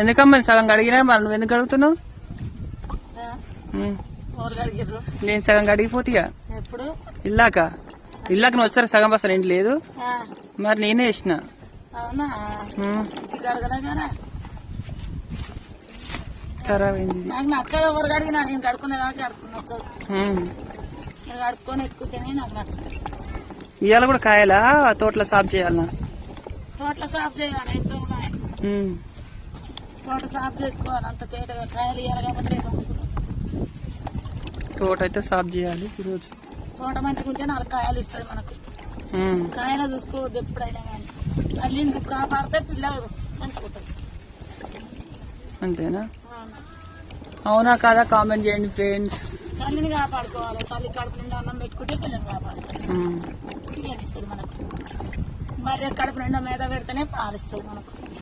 ఎందుకమ్మా సగం కడిగినా మరి నువ్వు ఎందుకు కడిగిర్రు? నేను సగం కడిగిపోతీగా ఎప్పుడు? ఇల్లాక? ఇల్లాక నువ్వు వచ్చారు సగం బస్తా ఏంటి లేదు. మరి నేనే వేసిన ఖరాబ్ అయింది ఇవాళ కూడా కాయాలా? తోటలో సాఫ్ చేయాలనా? తోటలో సాఫ్ చేయాలి. తోట సాఫ్ చేసుకోవాలి. అంత తేటగా కాయలు అమ్ముకుందాం. తోట అయితే సాఫ్ చేయాలి ఈరోజు. తోట మంచిగా ఉంటే నాలుగు కాయలు ఇస్తుంది మనకు. కాయలు చూసుకోవద్దు ఎప్పుడైనా కానీ. తల్లిని కాపాడితే పిల్ల మంచిగా ఉంటుంది అంతేనా? అవును. కాదా? కామెంట్ చేయండి ఫ్రెండ్స్. తల్లిని కాపాడుకోవాలి. తల్లి కడుపు నిండా అన్నం పెట్టుకుంటే పిల్లని కాపాడుకోవాలి పిల్లని ఇస్తుంది మనకు. మరి కడుపు నిండా మీద పెడితేనే పాలిస్తుంది మనకు.